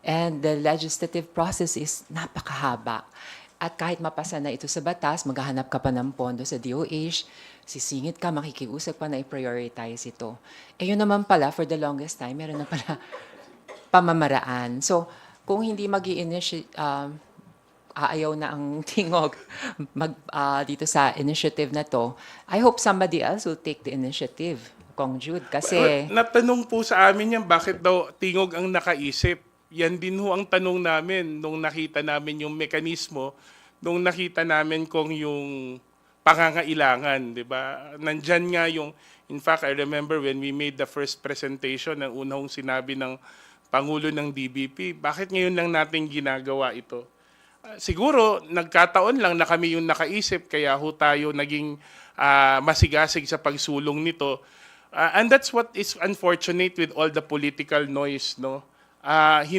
And the legislative process is napakahaba. At kahit mapasa na ito sa batas, maghahanap ka pa ng pondo sa DOH, sisingit ka, makikiusap pa na i-prioritize ito. Eh yun naman pala, for the longest time, meron na pala pamamaraan. So, kung hindi mag initiate um, aayaw na ang tingog mag, ah, dito sa initiative na to, I hope somebody else will take the initiative, Kong Jude. Kasi, natanong po sa amin yan, bakit daw tingog ang nakaisip? Yan din ho ang tanong namin nung nakita namin yung mekanismo, nung nakita namin kung yung pangangailangan, di ba? Nandyan nga yung, in fact, I remember when we made the first presentation, ang unang sinabi ng Pangulo ng DBP, bakit ngayon lang natin ginagawa ito? Ah, siguro, nagkataon lang na kami yung nakaisip, kaya ho tayo naging ah, masigasig sa pagsulong nito. Ah, and that's what is unfortunate with all the political noise, no? Ah, hin-